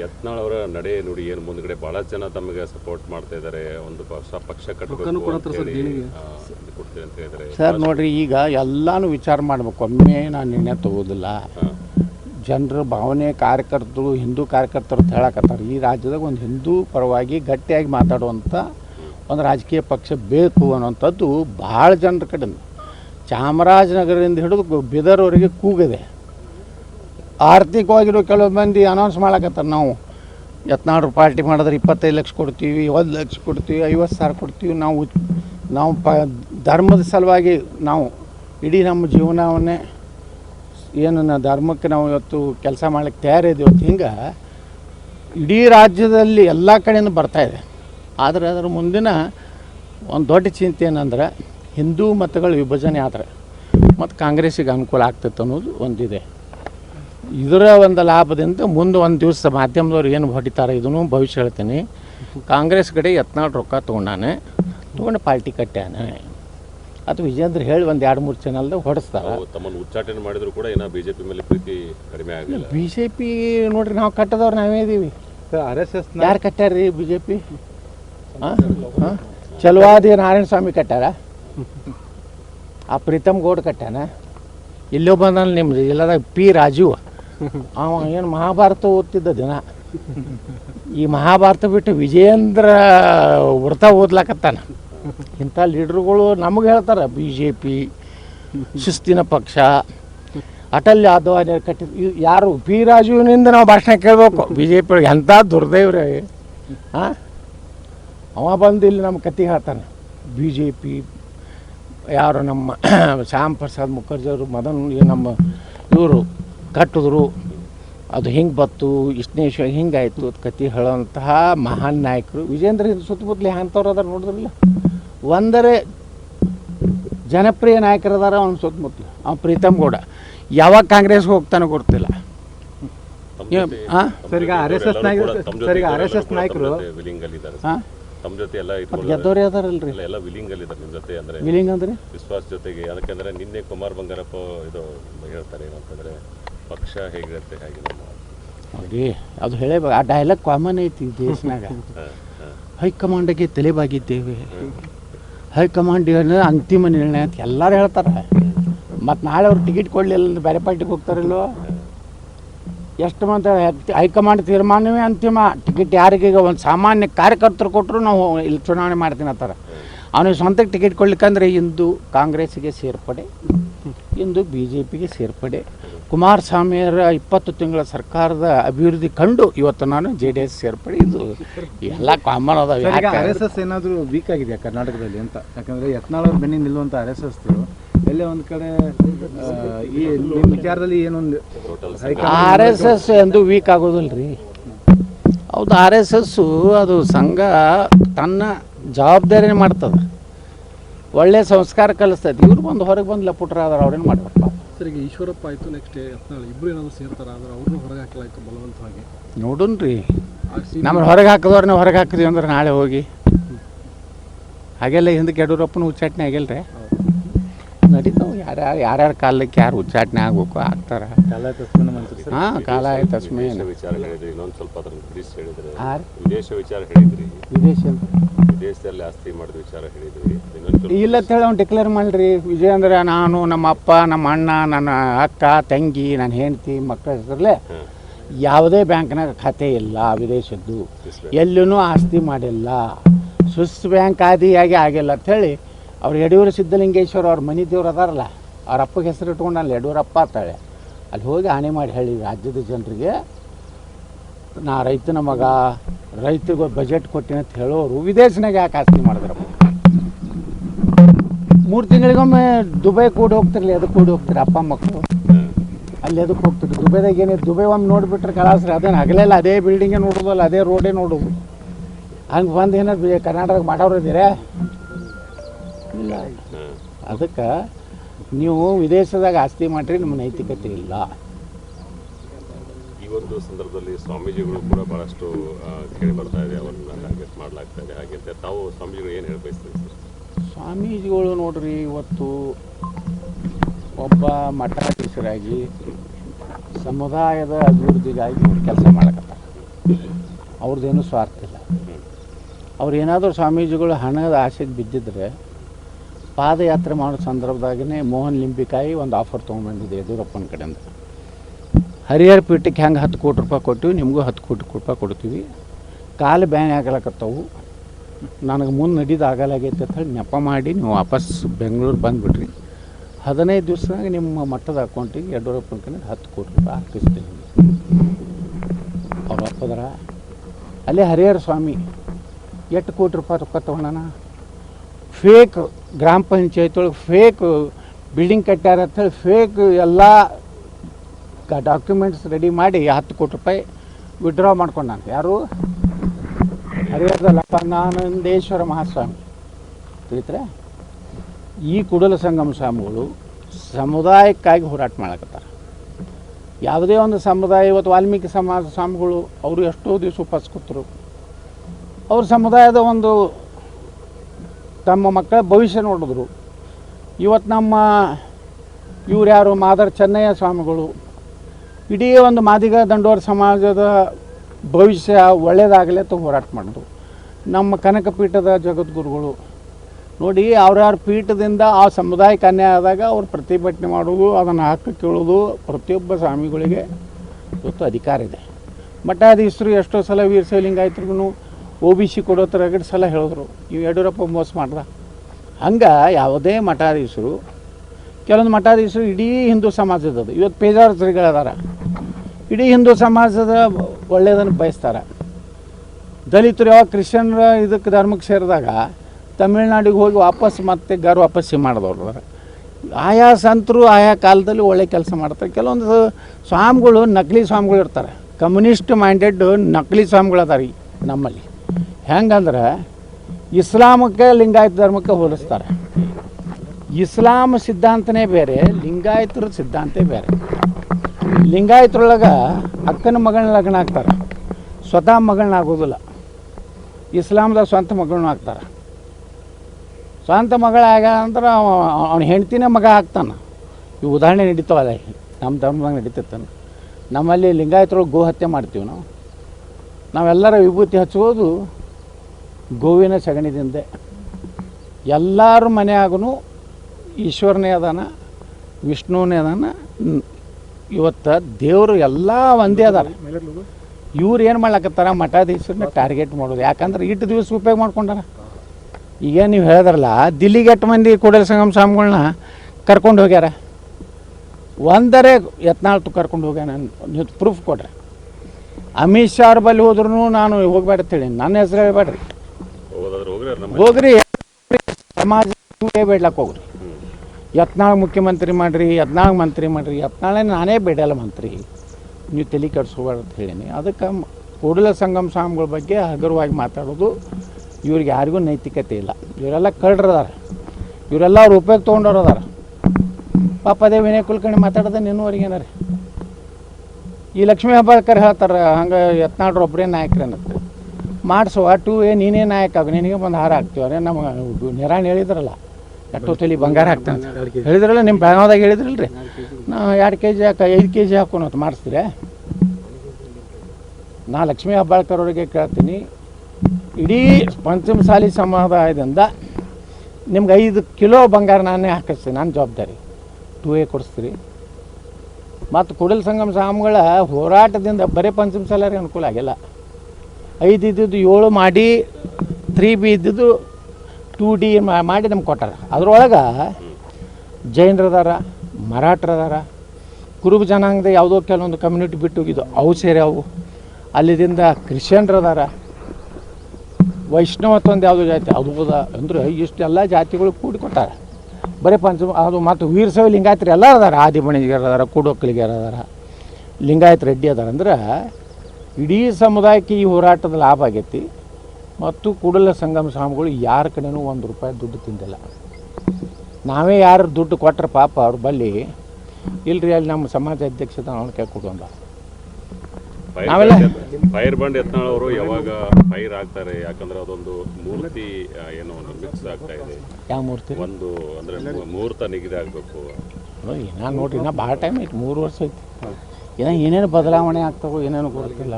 ಯತ್ನಾಳ್ ಅವರ ನಡೆ ನುಡಿ ಏನು ಮುಂದ್ಗಡೆ ಬಹಳ ಜನ ತಮಗೆ ಸಪೋರ್ಟ್ ಮಾಡ್ತಾ ಇದ್ದಾರೆ ಒಂದು ಪಕ್ಷ ಪಕ್ಷ ಕಟ್ಟಬೇಕು ಸರ್ ಅಂತ ಹೇಳಿ, ಆ, ಇದು ಕೊಡ್ತೀವಿ ಅಂತ ಹೇಳಿದ್ರೆ. ಸರ್ ನೋಡ್ರಿ ಈಗ ಎಲ್ಲಾನು ವಿಚಾರ ಮಾಡ್ಬೇಕು. ಒಮ್ಮೆ ನಾನು ನಿರ್ಣಯ ತಗೋದಿಲ್ಲ. ಜನರ ಭಾವನೆ ಕಾರ್ಯಕರ್ತರು ಹಿಂದೂ ಕಾರ್ಯಕರ್ತರು ಅಂತ ಹೇಳಕತ್ತಾರೆ. ಈ ರಾಜ್ಯದಾಗ ಒಂದು ಹಿಂದೂ ಪರವಾಗಿ ಗಟ್ಟಿಯಾಗಿ ಮಾತಾಡುವಂಥ ಒಂದು ರಾಜಕೀಯ ಪಕ್ಷ ಬೇಕು ಅನ್ನೋಂಥದ್ದು ಭಾಳ ಜನರ ಕಡೆಯಿಂದ ಚಾಮರಾಜನಗರದಿಂದ ಹಿಡಿದು ಬೀದರ್ವರೆಗೆ ಕೂಗಿದೆ. ಆರ್ಥಿಕವಾಗಿರೋ ಕೆಲವು ಮಂದಿ ಅನೌನ್ಸ್ ಮಾಡಕತ್ತಾರ ನಾವು. ಯತ್ನಾಡ್ರು ಪಾರ್ಟಿ ಮಾಡಿದ್ರೆ ಇಪ್ಪತ್ತೈದು ಲಕ್ಷ ಕೊಡ್ತೀವಿ ಒಂದು ಲಕ್ಷ ಕೊಡ್ತೀವಿ, ಐವತ್ತು ಸಾವಿರ ಕೊಡ್ತೀವಿ. ನಾವು ನಾವು ಪ ಧರ್ಮದ ಸಲುವಾಗಿ ನಾವು ಇಡೀ ನಮ್ಮ ಜೀವನವನ್ನೇ ಏನು ನಾ ಧರ್ಮಕ್ಕೆ ನಾವು ಇವತ್ತು ಕೆಲಸ ಮಾಡಲಿಕ್ಕೆ ತಯಾರಿದ್ದೀವಿ ಇವತ್ತು. ಹಿಂಗೆ ಇಡೀ ರಾಜ್ಯದಲ್ಲಿ ಎಲ್ಲ ಕಡೆಯಿಂದ ಬರ್ತಾ ಇದೆ. ಆದರೆ ಅದರ ಮುಂದಿನ ಒಂದು ದೊಡ್ಡ ಚಿಂತೆ ಏನಂದ್ರೆ ಹಿಂದೂ ಮತಗಳ ವಿಭಜನೆ ಆದರೆ ಮತ್ತು ಕಾಂಗ್ರೆಸ್ಸಿಗೆ ಅನುಕೂಲ ಆಗ್ತೈತೆ ಅನ್ನೋದು ಒಂದಿದೆ. ಇದರ ಒಂದು ಲಾಭದಿಂದ ಮುಂದೆ ಒಂದು ದಿವಸ ಮಾಧ್ಯಮದವ್ರು ಏನು ಹೊಡಿತಾರೆ ಇದನ್ನು ಭವಿಷ್ಯ ಹೇಳ್ತೀನಿ. ಕಾಂಗ್ರೆಸ್ ಕಡೆ ಯತ್ನಾಳ್ ರೊಕ್ಕ ತೊಗೊಂಡಾನೆ ತೊಗೊಂಡು ಪಾರ್ಟಿ ಕಟ್ಟ್ಯಾನೆ. ಅದು ವಿಜೇಂದ್ರ ಹೇಳಿ ಒಂದು ಎರಡು ಮೂರು ಚಾನಲ್ದಾಗ ಹೊಡೆಸ್ತಾರೆ. ತಮ್ಮನ್ನು ಉಚ್ಚಾಟನೆ ಮಾಡಿದ್ರು ಕೂಡ ಏನೋ ಪಿ ಮೇಲೆ ಪ್ರೀತಿ ಕಡಿಮೆ ಆಗಲಿಲ್ಲ ಬಿ ಜೆ ಪಿ ನೋಡ್ರಿ ನಾವು ಕಟ್ಟದವ್ರು ನಾವೇ ಇದೀವಿ. ಆರ್ ಎಸ್ ಎಸ್ ಯಾರು ಕಟ್ಟ್ಯಾರ್ರಿ ಬಿ ಜೆ ಪಿ ಹಾಂ? ಚಲವಾದಿ ನಾರಾಯಣ ಸ್ವಾಮಿ ಕಟ್ಟಾರ ಆ ಪ್ರೀತಮ್ ಗೌಡ್ ಕಟ್ಟಾನ ಇಲ್ಲೋ ಬಂದಲ್ಲ ನಿಮ್ಮ ಇಲ್ಲದಾಗ ಪಿ ರಾಜು ಅವ ಏನು ಮಹಾಭಾರತ ಓದ್ತಿದ್ದ ದಿನ ಈ ಮಹಾಭಾರತ ಬಿಟ್ಟು ವಿಜಯೇಂದ್ರ ವೃತ ಓದ್ಲಾಕತ್ತಾನ. ಇಂಥ ಲೀಡ್ರುಗಳು ನಮಗೆ ಹೇಳ್ತಾರೆ ಬಿ ಜೆ ಪಿ ಶಿಸ್ತಿನ ಪಕ್ಷ, ಅಟಲ್ ಯಾದವ್ ಕಟ್ಟಿದ ಯಾರು? ಪಿ ರಾಜುವಿನಿಂದ ನಾವು ಭಾಷಣ ಕೇಳಬೇಕು. ಬಿ ಜೆ ಪಿ ಎಂಥ ದುರ್ದೈವ್ರಿ ಹಾಂ ಅವ ಬಂದು ಇಲ್ಲಿ ನಮ್ಮ ಕತೆ ಹೇಳ್ತಾನೆ. ಬಿ ಜೆ ಪಿ ಯಾರು ನಮ್ಮ ಶ್ಯಾಮ್ ಪ್ರಸಾದ್ ಮುಖರ್ಜಿ ಅವರು, ಮದನ್ ನಮ್ಮ ಇವರು ಕಟ್ಟಿದ್ರು. ಅದು ಹಿಂಗೆ ಬತ್ತು ಇಷ್ಟನೇಶ್ವರ ಹಿಂಗಾಯಿತು ಅದು ಕತೆ ಹೇಳೋಂತಹ ಮಹಾನ್ ನಾಯಕರು. ವಿಜೇಂದ್ರ ಇದು ಸುತ್ತಮುತ್ತಲು ಅಂಥವ್ರು ಅದಾರ ನೋಡಿದ್ರಲ್ಲ? ಒಂದರೆ ಜನಪ್ರಿಯ ನಾಯಕರದಾರ ಅವ್ನ ಸುತ್ತಮುತ್ತಲು ಅವ್ನು ಪ್ರೀತಮ್ ಗೌಡ. ಯಾವಾಗ ಕಾಂಗ್ರೆಸ್ಗೆ ಹೋಗ್ತಾನೋ ಗೊತ್ತಿಲ್ಲ. ಆ? ಸರ್, ಈಗ ಆರ್ ಎಸ್ ಇದ್ದವರೆಲ್ಲರೂ ನಾಯಕರು- ಸರ್, ಈಗ RSS ಇದ್ದವರೆಲ್ಲರೂ ಕೂಡ ನಾಯಕರು- ಹಾಂ? ತಮ್ಮ ಜೊತೆ ಎಲ್ಲ ಗೆದ್ದವ್ರು ಯಾವ್ದಾರಲ್ರಿ? ಎಲ್ಲ ಎಲ್ಲ ವಿಲಿಂಗ್ ಅಲ್ಲಿದ್ದಾರೆ ನಿಮ್ಮ ಜೊತೆ ಅಂದ್ರೆ ವಿಲಿಂಗ್ ಅಂದ್ರೆ? ವಿಶ್ವಾಸ ಜೊತೆಗೆ ಯಾಕಂದ್ರೆ ನಿನ್ನೆ ಕುಮಾರ್ ಬಂಗಾರಪ್ಪ ಇದು ಹೇಳ್ತಾರೆ ಏನಂತಂದ್ರೆ ಪಕ್ಷ ಹೇಗಿರುತ್ತೆ ನೋಡಿ ಅದು ಹೇಳಬೇಕು ಆ ಡೈಲಾಗ್ ಕಾಮನ್ ಐತಿ ದೇಶನಾಗ. ಹೈಕಮಾಂಡ್ಗೆ ತಲೆಬಾಗಿದ್ದೇವೆ. ಹೈಕಮಾಂಡ್ ಅಂತಿಮ ನಿರ್ಣಯ ಅಂತ ಎಲ್ಲರೂ ಹೇಳ್ತಾರೆ. ಮತ್ತು ನಾಳೆ ಅವ್ರು ಟಿಕೆಟ್ ಕೊಡಲಿಲ್ಲ ಬೇರೆ ಪಾರ್ಟಿಗೆ ಹೋಗ್ತಾರಲ್ಲೋ ಎಷ್ಟು ಮಂದಿ ಹೈ- ಹೈಕಮಾಂಡ್ ತೀರ್ಮಾನವೇ ಅಂತಿಮ. ಟಿಕೆಟ್ ಯಾರಿಗೀಗ ಒಂದು ಸಾಮಾನ್ಯ ಕಾರ್ಯಕರ್ತರು ಕೊಟ್ಟರು ನಾವು ಇಲ್ಲಿ ಚುನಾವಣೆ ಮಾಡ್ತೀನಿ ಅಂತಾರೆ. ಅವನಿಗೆ ಸ್ವಂತಕ್ಕೆ ಟಿಕೆಟ್ ಕೊಡ್ಲಿಕ್ಕಂದ್ರೆ ಇಂದು ಕಾಂಗ್ರೆಸ್ಗೆ ಸೇರ್ಪಡೆ ಇಂದು ಬಿ ಜೆ ಪಿಗೆ ಸೇರ್ಪಡೆ ಕುಮಾರಸ್ವಾಮಿಯವರ ಇಪ್ಪತ್ತು ತಿಂಗಳ ಸರ್ಕಾರದ ಅಭಿವೃದ್ಧಿ ಕಂಡು ಇವತ್ತು ನಾನು ಜೆ ಡಿ ಎಸ್ ಸೇರ್ಪಡೆ. ಇದು ಎಲ್ಲ ಕಾಮನ್ ಅದಾವೆ. ಆರ್ ಎಸ್ ಎಸ್ ಏನಾದರೂ ವೀಕ್ ಆಗಿದೆಯಾ ಕರ್ನಾಟಕದಲ್ಲಿ ಅಂತ? ಯಾಕಂದ್ರೆ ಯತ್ನಾಳ ಬೆನ್ನಿ ನಿಲ್ಲುವಂಥ ಆರ್ ಎಸ್ ಎಸ್ ಎಲ್ಲೇ ಒಂದು ಕಡೆ ಈ ನಿಮ್ಮ ವಿಚಾರದಲ್ಲಿ ಏನೊಂದು ಆರ್ ಎಸ್ ಎಸ್ ಎಂದು ವೀಕ್ ಆಗೋದಿಲ್ಲ ರೀ ಹೌದು ಆರ್ ಎಸ್ ಎಸ್ಸು ಅದು ಸಂಘ ತನ್ನ ಜವಾಬ್ದಾರಿನೇ ಮಾಡ್ತದೆ. ಒಳ್ಳೆ ಸಂಸ್ಕಾರ ಕಲಿಸ್ತೈತಿ. ಇವ್ರು ಬಂದು ಹೊರಗೆ ಬಂದು ಲಪುಟ್ರ ಆದ್ರೆ ಅವ್ರೇನು ಮಾಡ್ಬೇಕಪ್ಪ ಸರ್ ಈಗ ಈಶ್ವರಪ್ಪ ಆಯಿತು ನೆಕ್ಸ್ಟ್ ಯತ್ನಾಳ್. ಇಬ್ಬರು ಏನಾದರೂ ಸೇರ್ತಾರೆ? ಆದ್ರೆ ಅವ್ರನ್ನೂ ಹೊರಗೆ ಹಾಕಲಾಯಿತು ಬಲವಂತವಾಗಿ ನೋಡುನ್ ರೀ. ಆ ಸಿ ನಮ್ಮನ್ನು ಹೊರಗೆ ಹಾಕಿದವ್ರನ್ನ ಹೊರಗೆ ಹಾಕಿದ್ವಿ ಅಂದ್ರೆ ನಾಳೆ ಹೋಗಿ. ಹಾಗೆಲ್ಲ ಹಿಂದಕ್ಕೆ ಯಡಿಯೂರಪ್ಪನ ಉಚ್ಚಾಟನೆ ಆಗಿಲ್ಲ ರೀ ಯಾರ್ಯಾರು ಯಾರ್ಯಾರ ಕಾಲಕ್ಕೆ ಯಾರು ಉಚ್ಚಾಟನೆ ಆಗ್ಬೇಕು ಆಗ್ತಾರ ಹಾಂ ಕಾಲ ಆಯ್ತು ತಸ್ಮೇ ವಿಚಾರ ಹೇಳಿದ್ರಿ ಇನ್ನೊಂದು ಸ್ವಲ್ಪ ಅದ್ರ ಬಿಡಿಸಿ ಹೇಳಿದ್ರೆ. ಹಾಂ ವಿದೇಶ ವಿಚಾರ ಹೇಳಿದ್ರಿ. ವಿದೇಶ ವಿದೇಶದಲ್ಲಿ ಆಸ್ತಿ ಮಾಡಿದ ವಿಚಾರ ಹೇಳಿದ್ರಿ. ಇನ್ನೊಂದು ಇಲ್ಲ ಅಂತ ಹೇಳಿ ಅವ್ನು ಡಿಕ್ಲೇರ್ ಮಾಡ್ರಿ. ವಿಜಯ ಅಂದ್ರೆ ನಾನು ನಮ್ಮ ಅಪ್ಪ ನಮ್ಮ ಅಣ್ಣ ನನ್ನ ಅಕ್ಕ ತಂಗಿ ನನ್ನ ಹೆಂಡತಿ ಮಕ್ಕಳ ಹೆಸರಲ್ಲೇ. ಯಾವುದೇ ಬ್ಯಾಂಕ್ನಾಗ ಖಾತೆ ಇಲ್ಲ ವಿದೇಶದ್ದು. ಎಲ್ಲೂ ಆಸ್ತಿ ಮಾಡಿಲ್ಲ. ಸ್ವಿಸ್ ಬ್ಯಾಂಕ್ ಆದಿಯಾಗಿ ಆಗಿಲ್ಲ ಅಂತ ಹೇಳಿ ಅವ್ರು ಯಡಿಯೂರು ಸಿದ್ದಲಿಂಗೇಶ್ವರ ಅವ್ರ ಮನೆ ದೇವ್ರು ಅದಾರಲ್ಲ. ಅವ್ರ ಅಪ್ಪಗೆ ಹೆಸರು ಇಟ್ಕೊಂಡು ಅಲ್ಲಿ ಯಡಿಯೂರಪ್ಪ ಅಂತಾಳೆ. ಅಲ್ಲಿ ಹೋಗಿ ಹಾನಿ ಮಾಡಿ ಹೇಳಿ ರಾಜ್ಯದ ಜನರಿಗೆ ನಾ ರೈತನ ಮಗ ರೈತರಿಗೆ ಬಜೆಟ್ ಕೊಟ್ಟಿನ ಅಂತ ಹೇಳೋರು ವಿದೇಶನಾಗ ಯಾಕೆ ಆಸ್ತಿ ಮಾಡಿದ್ರಪ್ಪ ಮೂರು ತಿಂಗಳಿಗೊಮ್ಮೆ ದುಬೈ ಕೂಡಿ ಹೋಗ್ತಿರ್ಲಿ ಅದಕ್ಕೆ ಕೂಡಿ ಹೋಗ್ತೀರಿ ಅಪ್ಪ ಮಕ್ಕಳು? ಅಲ್ಲಿ ಅದಕ್ಕೆ ಹೋಗ್ತೀರಿ? ದುಬೈದಾಗ ಏನಿದೆ? ದುಬೈ ಒಮ್ಮೆ ನೋಡಿಬಿಟ್ರೆ ಕಲಾಸ್ರಿ ಅದೇನು ಹಗಲೆಲ್ಲ ಅದೇ ಬಿಲ್ಡಿಂಗೇ ನೋಡೋದಲ್ಲ ಅದೇ ರೋಡೇ ನೋಡೋದು. ಹಂಗೆ ಬಂದು ಏನಾದ್ರು ಕರ್ನಾಟಕ ಮಾಡೋರು ಇದ್ದೀರಾ? ಇಲ್ಲ ಅದಕ್ಕೆ ನೀವು ವಿದೇಶದಾಗ ಆಸ್ತಿ ಮಾಡಿರಿ ನಿಮ್ಮ ನೈತಿಕತೆ ಇಲ್ಲ. ಈ ಒಂದು ಸಂದರ್ಭದಲ್ಲಿ ಸ್ವಾಮೀಜಿಗಳು ಕೂಡ ಬಹಳಷ್ಟು ಕೇಳಿ ಬರ್ತಾ ಇದೆ ಅವರನ್ನ ಟಾರ್ಗೆಟ್ ಮಾಡಲಾಗ್ತಾ ಇದೆ. ಹಾಗೆ ತಾವು ಸ್ವಾಮೀಜಿಗಳು ಏನು ಹೇಳಿ ಬಯಸ್ತೀರಿ ಸ್ವಾಮೀಜಿಗಳು ನೋಡ್ರಿ ಇವತ್ತು ಒಬ್ಬ ಮಠಾಧೀಶರಾಗಿ ಸಮುದಾಯದ ಅಭಿವೃದ್ಧಿಗಾಗಿ ಕೆಲಸ ಮಾಡಕತ್ತಾರೆ. ಅವ್ರದ್ದೇನು ಸ್ವಾರ್ಥ ಇಲ್ಲ. ಅವ್ರು ಏನಾದರೂ ಸ್ವಾಮೀಜಿಗಳು ಹಣದ ಆಸೆಗೆ ಬಿದ್ದಿದ್ರೆ ಪಾದಯಾತ್ರೆ ಮಾಡೋ ಸಂದರ್ಭದಾಗನೇ ಮೋಹನ್ ಲಿಂಬಿಕಾಯಿ ಒಂದು ಆಫರ್ ತೊಗೊಂಡ್ಬಂದಿದೆ ಯಡಿಯೂರಪ್ಪನ ಕಡೆಯಿಂದ. ಹರಿಹರ ಪೀಠಕ್ಕೆ ಹೆಂಗೆ ಹತ್ತು ಕೋಟಿ ರೂಪಾಯಿ ಕೊಟ್ಟಿವಿ, ನಿಮಗೂ ಹತ್ತು ಕೋಟಿ ರೂಪಾಯಿ ಕೊಡ್ತೀವಿ. ಕಾಲು ಬ್ಯಾನ್ ಆಗಲಕತ್ತವು. ನನಗೆ ಮುಂದೆ ನಡೀದು ಆಗಲಾಗೈತೆ ಅಂತ ಹೇಳಿ ನೆಪ ಮಾಡಿ ನೀವು ವಾಪಸ್ ಬೆಂಗಳೂರು ಬಂದುಬಿಟ್ರಿ. ಹದಿನೈದು ದಿವಸದಾಗ ನಿಮ್ಮ ಮಟ್ಟದ ಅಕೌಂಟಿಗೆ ಯಡಿಯೂರಪ್ಪನ ಕಡೆ ಹತ್ತು ಕೋಟಿ ರೂಪಾಯಿ ಹಾಕಿಸ್ತೀನಿ. ಅವ್ರು ಒಪ್ಪದ್ರ? ಅಲ್ಲೇ ಹರಿಹರ ಸ್ವಾಮಿ, ಎಷ್ಟು ಕೋಟಿ ರೂಪಾಯಿ ರೊಕ್ಕ ತೊಗೊಂಡಣ ಫೇಕ್ ಗ್ರಾಮ ಪಂಚಾಯತ್ ಒಳಗೆ ಫೇಕ್ ಬಿಲ್ಡಿಂಗ್ ಕಟ್ಟ್ಯಾರ ಅಂತೇಳಿ ಫೇಕ್ ಎಲ್ಲ ಡಾಕ್ಯುಮೆಂಟ್ಸ್ ರೆಡಿ ಮಾಡಿ ಹತ್ತು ಕೋಟಿ ರೂಪಾಯಿ ವಿಡ್ರಾ ಮಾಡ್ಕೊಂಡಂತ ಯಾರು? ಹರಿಹರದ ಲಪ್ಪನಾನಂದೇಶ್ವರ ಮಹಾಸ್ವಾಮಿ. ತಿಳಿತ್ರೆ? ಈ ಕುಡಲ ಸಂಗಮ ಸ್ವಾಮಿಗಳು ಸಮುದಾಯಕ್ಕಾಗಿ ಹೋರಾಟ ಮಾಡಕತ್ತಾರ. ಯಾವುದೇ ಒಂದು ಸಮುದಾಯ, ಇವತ್ತು ವಾಲ್ಮೀಕಿ ಸಮಾಜ ಸ್ವಾಮಿಗಳು ಅವರು ಎಷ್ಟೋ ದಿವಸ ಉಪವಾಸ ಕೂತರು. ಅವ್ರ ಸಮುದಾಯದ ಒಂದು ತಮ್ಮ ಮಕ್ಕಳ ಭವಿಷ್ಯ ನೋಡಿದ್ರು. ಇವತ್ತು ನಮ್ಮ ಇವ್ರು ಯಾರು ಮಾದರ್ ಚೆನ್ನಯ್ಯ ಸ್ವಾಮಿಗಳು, ಇಡೀ ಒಂದು ಮಾದಿಗ ದಂಡೋರ ಸಮಾಜದ ಭವಿಷ್ಯ ಒಳ್ಳೆಯದಾಗಲಿ ಅಂತ ಹೋರಾಟ ಮಾಡಿದ್ರು. ನಮ್ಮ ಕನಕ ಪೀಠದ ಜಗದ್ಗುರುಗಳು, ನೋಡಿ ಅವ್ರ್ಯಾರ ಪೀಠದಿಂದ ಆ ಸಮುದಾಯಕ್ಕೆ ಅನ್ಯಾಯ ಆದಾಗ ಅವ್ರು ಪ್ರತಿಭಟನೆ ಮಾಡೋದು ಅದನ್ನು ಹಕ್ಕು ಕೇಳೋದು ಪ್ರತಿಯೊಬ್ಬ ಸ್ವಾಮಿಗಳಿಗೆ ಇವತ್ತು ಅಧಿಕಾರ ಇದೆ. ಮಠಾಧೀಶರು ಎಷ್ಟೋ ಸಲ ವೀರಶೈಲಿಂಗಾಯತ್ರಿಗೂ ಒ ಬಿ ಸಿ ಕೊಡೋ ಥರ ಸಲ ಹೇಳಿದ್ರು. ನೀವು ಯಡಿಯೂರಪ್ಪ ಮೋಸ ಮಾಡ್ದ. ಹಂಗೆ ಯಾವುದೇ ಮಠಾಧೀಶರು, ಕೆಲವೊಂದು ಮಠಾಧೀಶರು ಇಡೀ ಹಿಂದೂ ಸಮಾಜದದು ಇವತ್ತು ಪೇಜಾರಗಳಿದಾರ ಇಡೀ ಹಿಂದೂ ಸಮಾಜದ ಒಳ್ಳೆಯದನ್ನು ಬಯಸ್ತಾರೆ. ದಲಿತರು ಯಾವಾಗ ಕ್ರಿಶ್ಚಿಯನ್ರ ಇದಕ್ಕೆ ಧರ್ಮಕ್ಕೆ ಸೇರಿದಾಗ ತಮಿಳ್ನಾಡಿಗೆ ಹೋಗಿ ವಾಪಸ್ ಮತ್ತೆ ಗರ್ ವಾಪಸ್ಸಿ ಮಾಡಿದವ್ರು. ಆಯಾ ಸಂತರು ಆಯಾ ಕಾಲದಲ್ಲಿ ಒಳ್ಳೆ ಕೆಲಸ ಮಾಡ್ತಾರೆ. ಕೆಲವೊಂದು ಸ್ವಾಮಿಗಳು ನಕಲಿ ಸ್ವಾಮಿಗಳು ಇರ್ತಾರೆ. ಕಮ್ಯುನಿಸ್ಟ್ ಮೈಂಡೆಡ್ ನಕಲಿ ಸ್ವಾಮಿಗಳು ಅದಾರ ನಮ್ಮಲ್ಲಿ. ಹೆಂಗಂದ್ರೆ ಇಸ್ಲಾಮಕ್ಕೆ ಲಿಂಗಾಯತ ಧರ್ಮಕ್ಕೆ ಹೋಲಿಸ್ತಾರೆ. ಇಸ್ಲಾಂ ಸಿದ್ಧಾಂತನೇ ಬೇರೆ, ಲಿಂಗಾಯತರ ಸಿದ್ಧಾಂತ ಬೇರೆ. ಲಿಂಗಾಯತರೊಳಗೆ ಅಕ್ಕನ ಮಗಳನ್ನ ಲಗ್ನ ಆಗ್ತಾರೆ. ಸ್ವತಃ ಮಗಳನ್ನ ಆಗೋದಿಲ್ಲ ಇಸ್ಲಾಮ್ದಾಗ ಸ್ವಂತ ಮಗಳನ್ನ ಆಗ್ತಾರೆ. ಸ್ವಂತ ಮಗಳ ಆಗ ಅಂದ್ರೆ ಅವನ ಹೆಂಡ್ತಿನೇ ಮಗ ಆಗ್ತಾನೆ. ಈ ಉದಾಹರಣೆ ನಡೀತಾವಲ್ಲ, ನಮ್ಮ ಧರ್ಮದಾಗ ನಡೀತಿರ್ತಾನೆ ನಮ್ಮಲ್ಲಿ ಲಿಂಗಾಯತರೊಳಗೆ ಗೋಹತ್ಯೆ ಮಾಡ್ತೀವಿ ನಾವು. ನಾವೆಲ್ಲರ ವಿಭೂತಿ ಹಚ್ಚೋದು ಗೋವಿನ ಸಗಣಿದಿಂದೆ. ಎಲ್ಲರ ಮನೆಯಾಗೂ ಈಶ್ವರನೇ ಅದಾನ ವಿಷ್ಣುವನೇ ಅದಾನ ಇವತ್ತು ದೇವರು ಎಲ್ಲ ಒಂದೇ ಅದಾರ. ಇವ್ರು ಏನು ಮಾಡ್ಲಕತ್ತಾರ? ಮಠಾಧೀಶರನ್ನ ಟಾರ್ಗೆಟ್ ಮಾಡೋದು. ಯಾಕಂದ್ರೆ ಇಟ್ಟು ದಿವಸ ಉಪಯೋಗ ಮಾಡ್ಕೊಂಡಾರ. ಈಗ ನೀವು ಹೇಳಿದ್ರಲ್ಲ, ದಿಲ್ಲಿಗೆ ಎಟ್ಟು ಮಂದಿ ಕೂಡಲ ಸಂಗಮ ಸ್ವಾಮಿಗಳನ್ನ ಕರ್ಕೊಂಡು ಹೋಗ್ಯಾರ? ಒಂದರೆ ಯತ್ನಾಳ್ತು ಕರ್ಕೊಂಡು ಹೋಗ್ಯಾನ ನೀವು ಪ್ರೂಫ್ ಕೊಡ್ರಿ. ಅಮಿತ್ ಶಾ ಅವ್ರ ಬಳಿ ಹೋದ್ರೂ ನಾನು ಹೋಗ್ಬೇಡ ಅಂತ ಹೇಳಿ ನನ್ನ ಹೆಸರು ಹೇಳ್ಬೇಡ್ರಿ. ಹೋಗ್ರಿ ಸಮಾಜ ಬೇಡ್ಲಕ್ಕೆ ಹೋಗ್ರಿ. ಯತ್ನಾಳ್ ಮುಖ್ಯಮಂತ್ರಿ ಮಾಡ್ರಿ, ಯತ್ನಾಳ್ ಮಂತ್ರಿ ಮಾಡ್ರಿ, ಯತ್ನಾಳೆ ನಾನೇ ಬೇಡಲ್ಲ ಮಂತ್ರಿ. ನೀವು ತಲೆ ಕೆಡಿಸ್ಕೋಬಾರ್ದು ಅಂತ ಹೇಳೀನಿ. ಅದಕ್ಕೆ ಕೂಡಲ ಸಂಗಮ ಸ್ವಾಮಿಗಳ ಬಗ್ಗೆ ಹಗುರವಾಗಿ ಮಾತಾಡೋದು ಇವ್ರಿಗೆ ಯಾರಿಗೂ ನೈತಿಕತೆ ಇಲ್ಲ. ಇವರೆಲ್ಲ ಕಳ್ರದಾರ ಇವರೆಲ್ಲ ಅವ್ರು ಉಪಯೋಗ ತೊಗೊಂಡವ್ರು ಅದಾರ. ಪಾಪ ಅದೇ ವಿನಯ್ ಕುಲಕರ್ಣಿ ಮಾತಾಡೋದ ನಿನ್ನೂವರೆಗೆ ಏನಾರ? ಈ ಲಕ್ಷ್ಮೀ ಹೆಬ್ಬಾಳ್ಕರ್ ಹೇಳ್ತಾರೆ, ಹಂಗೆ ಯತ್ನಾಳ್ರು ಒಬ್ಬರೇ ನಾಯಕರು ಅನ್ನತ್ತೆ ಮಾಡಿಸುವ ಟು ಏ, ನೀನೇ ನಾಯಕ, ನಿನಗೆ ಒಂದು ಹಾರ ಹಾಕ್ತೀವಿ. ನಮ್ಗೆ ನಿರಾಣಿ ಹೇಳಿದ್ರಲ್ಲ ಎಟ್ಟು ತಲೆ ಬಂಗಾರ ಹಾಕ್ತಾನೆ. ಹೇಳಿದ್ರಲ್ಲ ನಿಮ್ಮ ಬೆಳಗಾವ್ದಾಗ ಹೇಳಿದ್ರಲ್ಲ ರೀ ನಾ ಎರಡು ಕೆ ಜಿ ಹಾಕ, ಐದು ಕೆ ಜಿ ಹಾಕೋಣ ಮಾಡಿಸ್ತೀರಾ ನಾ ಲಕ್ಷ್ಮೀ ಹೆಬ್ಬಾಳ್ಕರ್ ಅವರಿಗೆ ಕೇಳ್ತೀನಿ, ಇಡೀ ಪಂಚಮಸಾಲಿ ಸಮುದಾಯದಿಂದ ನಿಮ್ಗೆ ಐದು ಕಿಲೋ ಬಂಗಾರ ನಾನೇ ಹಾಕಿಸ್ತೀನಿ ನಾನು ಜವಾಬ್ದಾರಿ. ಟೂ ಎ ಕೊಡಿಸ್ತೀರಿ. ಮತ್ತು ಕುಡಲ್ ಸಂಗಮ ಸ್ವಾಮಿಗಳ ಹೋರಾಟದಿಂದ ಬರೀ ಪಂಚಮಸಾಲರಿಗೆ ಅನುಕೂಲ ಆಗಿಲ್ಲ. ಐದು ಇದ್ದಿದ್ದು ಏಳು ಮಾಡಿ ತ್ರೀ ಬಿ ಇದ್ದಿದ್ದು ಟೂ ಡಿ ಮಾಡಿ ನಮ್ಗೆ ಕೊಟ್ಟಾರ. ಅದ್ರೊಳಗೆ ಜೈನರದಾರ ಮರಾಠರದಾರ ಕುರುಬ ಜನಾಂಗದ ಯಾವುದೋ ಕೆಲವೊಂದು ಕಮ್ಯುನಿಟಿ ಬಿಟ್ಟು ಹೋಗಿದ್ದು ಅವು. ಸೇರಿ ಅವು ಅಲ್ಲಿದಿಂದ ಕ್ರಿಶ್ಚಿಯನ್ರದಾರ ವೈಷ್ಣವತ್ವ ಒಂದು ಯಾವುದೋ ಜಾತಿ, ಅದು ಅಂದ್ರೆ ಇಷ್ಟೆಲ್ಲ ಜಾತಿಗಳು ಕೂಡಿ ಕೊಟ್ಟಾರ. ಬರೀ ಪಂಚಮ ಅದು ಮತ್ತು ವೀರಸವಿ ಲಿಂಗಾಯತ್ರಿ ಎಲ್ಲ ಅದಾರ. ಆದಿಮಣಿಗೆ ಅದಾರ ಕೂಡೊಕ್ಕಲಿಗರು ಅದಾರ. ಲಿಂಗಾಯತ್ ರೆಡ್ಡಿ ಅದಾರ ಅಂದ್ರೆ ಇಡೀ ಸಮುದಾಯಕ್ಕೆ ಈ ಹೋರಾಟದ ಲಾಭ ಆಗೈತಿ. ಮತ್ತು ಕೂಡಲ ಸಂಗಮ ಸ್ವಾಮಿಗಳು ಯಾರ ಕಡೆನೂ ಒಂದು ರೂಪಾಯಿ ದುಡ್ಡು ತಿಂದಿಲ್ಲ. ನಾವೇ ಯಾರು ದುಡ್ಡು ಕೊಟ್ಟರೆ ಪಾಪ ಅವ್ರು ಬಲ್ಲಿ ಇಲ್ರಿ ಅಲ್ಲಿ ನಮ್ಮ ಸಮಾಜ ಅಧ್ಯಕ್ಷತೆ ಅವನ ಕೈ ಕೊಡೋಂದ ನಾವೆಲ್ಲ- ಫೈರ್ ಬಂಡ್ ಯತ್ನಾಳ್ ಅವರು ಯಾವಾಗ ಫೈರ್ ಆಗ್ತಾರೆ ಯಾಕಂದ್ರೆ ಅದೊಂದು ಮೂರ್ತಿ ಏನೋ ಒಂದು ಮಿಕ್ಸ್ ಆಗ್ತಾ ಇದೆ. ಯಾವ ಮೂರ್ತಿ? ಒಂದು ಅಂದ್ರೆ ಮುಹೂರ್ತ ನಿಗದಿ ಆಗಬೇಕು. ನಾನು ನೋಡ್ರಿ ನಾ ಭಾಳ ಟೈಮ್ ಐತಿ ಮೂರು ವರ್ಷ ಐತಿ ಏನೋ ಏನೇನು ಬದಲಾವಣೆ ಆಗ್ತಾವೋ ಏನೇನು ಗೊತ್ತಿಲ್ಲ.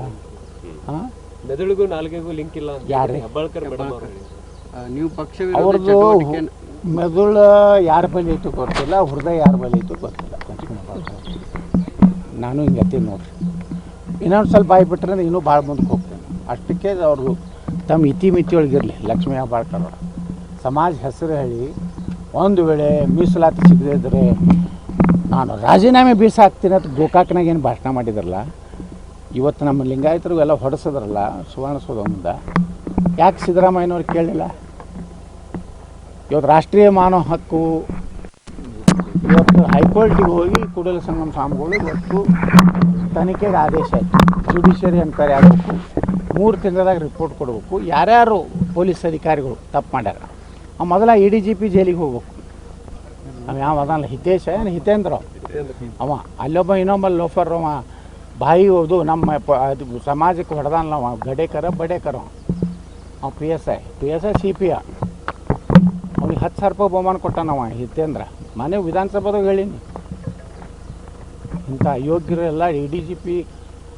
ಹಾಂ? ಮೆದುಳಿಗೂ ನಾಲ್ಗೆಗೂ ಲಿಂಕ್ ಇಲ್ಲ ಅಂತ ಯಾರ್ರಿ? ಹೆಬ್ಬಾಳ್ಕರ್ ಮೇಡಮ್ ನೀವು ಪಕ್ಷ ಅವ್ರದ್ದು ಮೆದುಳು ಯಾರ ಬಳಿ ಇತ್ತು ಗೊತ್ತಿಲ್ಲ ಹೃದಯ ಯಾರ ಬಳಿ ಇತ್ತು ಗೊತ್ತಿಲ್ಲ. ನಾನು ಹಿಂಗೆ ಅತ್ತೀನಿ ನೋಡ್ರಿ. ಇನ್ನೊಂದು ಸ್ವಲ್ಪ ಆಗಿಬಿಟ್ರೆ ಇನ್ನೂ ಭಾಳ ಮುಂದಕ್ಕೆ ಹೋಗ್ತೇನೆ. ಅಷ್ಟಕ್ಕೆ ಅವ್ರದ್ದು ತಮ್ಮ ಇತಿಮಿತಿ ಒಳಗಿರಲಿ ಲಕ್ಷ್ಮೀ ಹೆಬ್ಬಾಳ್ಕರ್ ಅವರು. ಸಮಾಜ ಹೆಸರು ಹೇಳಿ ಒಂದು ವೇಳೆ ಮೀಸಲಾತಿ ಸಿಗದೇ ಇದ್ದರೆ ನಾನು ರಾಜೀನಾಮೆ ಬೀಸ ಹಾಕ್ತೀನಿ ಅಂತ ಗೋಕಾಕ್ನಾಗ ಏನು ಭಾಷಣ ಮಾಡಿದ್ರಲ್ಲ, ಇವತ್ತು ನಮ್ಮ ಲಿಂಗಾಯತರು ಎಲ್ಲ ಹೊಡೆಸಿದ್ರಲ್ಲ ಸುವರ್ಣಸೌಧ ಮುಂದೆ ಯಾಕೆ ಸಿದ್ದರಾಮಯ್ಯನವ್ರು ಕೇಳಲಿಲ್ಲ? ಇವತ್ತು ರಾಷ್ಟ್ರೀಯ ಮಾನವ ಹಕ್ಕು, ಇವತ್ತು ಹೈಕೋರ್ಟಿಗೆ ಹೋಗಿ ಕೂಡಲ ಸಂಗಮ ಸ್ವಾಮಿಗಳು ಇವತ್ತು ತನಿಖೆಗೆ ಆದೇಶ ಆಯಿತು. ಜುಡಿಷಿಯರಿ ಅಂತಾರೆ ಆಗಬೇಕು ಮೂರು ತಿಂಗಳದಾಗ ರಿಪೋರ್ಟ್ ಕೊಡಬೇಕು. ಯಾರ್ಯಾರು ಪೊಲೀಸ್ ಅಧಿಕಾರಿಗಳು ತಪ್ಪು ಮಾಡ್ಯಾರ ಮೊದಲ ಎ ಡಿ ಜಿ ಪಿ ಜೈಲಿಗೆ ಹೋಗ್ಬೇಕು. ಅವ ಯಾವ ಅದಲ್ಲ ಹಿತೇಶ ಏನು ಹಿತೇಂದ್ರ ಅವ ಅಲ್ಲೊಬ್ಬ ಇನ್ನೊಬ್ಬ ಲೋಫರ್ ಅವ ಬಾಯಿ ಹೋದು ನಮ್ಮ ಪ ಅದು ಸಮಾಜಕ್ಕೆ ಹೊಡೆದಲ್ಲ ಅವ ಗಡೇಕರ ಬಡೇಕರ ಅವ. P S I P S I C P ಆ ಅವ್ನಿಗೆ ಹತ್ತು ಸಾವಿರ ರೂಪಾಯಿ ಬಹುಮಾನ ಕೊಟ್ಟಾನವ ಹಿತೇಂದ್ರ ಮನೆ ವಿಧಾನಸಭಾದಾಗ ಹೇಳೀನಿ ಇಂಥ ಅಯೋಗ್ಯರೆಲ್ಲ ಇ ಡಿ ಜಿ ಪಿ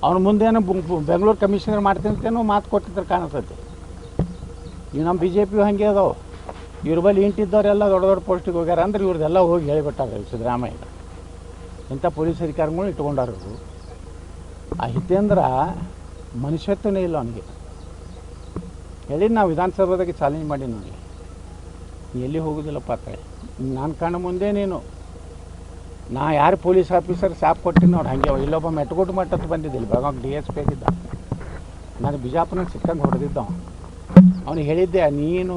ಅವ್ನ ಮುಂದೇನು ಬೆಂಗಳೂರು ಕಮಿಷನರ್ ಮಾಡ್ತೀನಿ ಅಂತೇನೋ ಮಾತು ಕೊಟ್ಟಿದ್ರೆ ಕಾಣಿಸ್ತೈತಿ ಈಗ ನಮ್ಮ ಬಿ ಜೆ ಪಿ ಹಂಗೆ ಅದಾವೆ ಇವ್ರ ಬಳಿ ಇಂಟಿದ್ದವರೆಲ್ಲ ದೊಡ್ಡ ದೊಡ್ಡ ಪೋಸ್ಟಿಗೆ ಹೋಗ್ಯಾರ ಅಂದ್ರೆ ಇವ್ರದ್ದೆಲ್ಲ ಹೋಗಿ ಹೇಳಿಬಿಟ್ಟಾರೆ ಸಿದ್ದರಾಮಯ್ಯ. ಇಂಥ ಪೊಲೀಸ್ ಅಧಿಕಾರಿಗಳು ಇಟ್ಕೊಂಡಾರು ಆ ಹಿತೇಂದ್ರ ಮನುಷ್ಯತ್ವನೇ ಇಲ್ಲ ಅವನಿಗೆ. ಹೇಳಿ ನಾವು ವಿಧಾನಸೌಧದಾಗೆ ಚಾಲೆಂಜ್ ಮಾಡಿ ನನಗೆ ಎಲ್ಲಿ ಹೋಗೋದಿಲ್ಲಪ್ಪ ಅಂತ ನಾನು ಕಣ್ಣ ಮುಂದೆ ನೀನು. ನಾ ಯಾರು ಪೊಲೀಸ್ ಆಫೀಸರ್ ಸಾಪ್ ಕೊಟ್ಟಿನ ನೋಡಿ ಹಂಗೆ ಇಲ್ಲೊಬ್ಬ ಮೆಟ್ಕೋಟು ಮಟ್ಟದ್ದು ಬಂದಿದ್ದಿಲ್ಲ. ಬೆಳಗಾವಿ ಡಿ ಎಸ್ ಪಿ ಆಗಿದ್ದ ನಾನು ಬಿಜಾಪುರ ಸಿಕ್ಕಂಗೆ ಹೊಡೆದಿದ್ದ ಅವನು. ಹೇಳಿದ್ದೆ, ನೀನು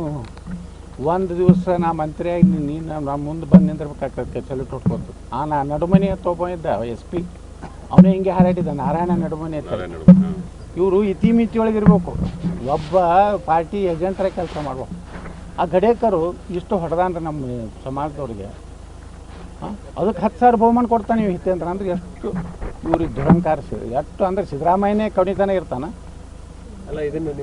ಒಂದು ದಿವಸ ನಾ ಮಂತ್ರಿಯಾಗಿ ನೀನು- ನಮ್ಮ ಮುಂದೆ ಬಂದು ನಿಂದಿರ್ಬೇಕಾಗ್ತದೆ ಸಲ್ಯೂಟ್ ಹೊಟ್ಕೊತು ಆ ನಾ ನಡುಮನಿ ಒಬ್ಬ ಇದ್ದ ಎಸ್ ಪಿ. ಅವನೇ ಹಿಂಗೆ ಹಾರಾಡಿದ್ದ ನಾರಾಯಣ ನಡುಮನೆ. ಇವರು ಇತಿಮಿತಿ ಒಳಗೆ ಇರಬೇಕು ಒಬ್ಬ ಪಾರ್ಟಿ ಏಜೆಂಟ್ರ ಕೆಲಸ ಮಾಡ್ಬೇಕು ಆ ಗಡೇಕರು ಇಷ್ಟು ಹೊಡೆದಾನ್ರಿ ನಮ್ಮ ಸಮಾಜದವ್ರಿಗೆ. ಅದಕ್ಕೆ ಹತ್ತು ಸಾವಿರ ಬಹುಮಾನ ಕೊಡ್ತಾನೆ ನೀವು ಹಿತೇಂದ್ರ. ಅಂದ್ರೆ ಎಷ್ಟು ಇವ್ರಿಗೆ ದುರಂಕಾರ ಎಷ್ಟು ಅಂದ್ರೆ ಸಿದ್ದರಾಮಯ್ಯನೇ ಕಡಿತಾನೆ ಇರ್ತಾನೆ. ಅಲ್ಲ ಇದನ್ನು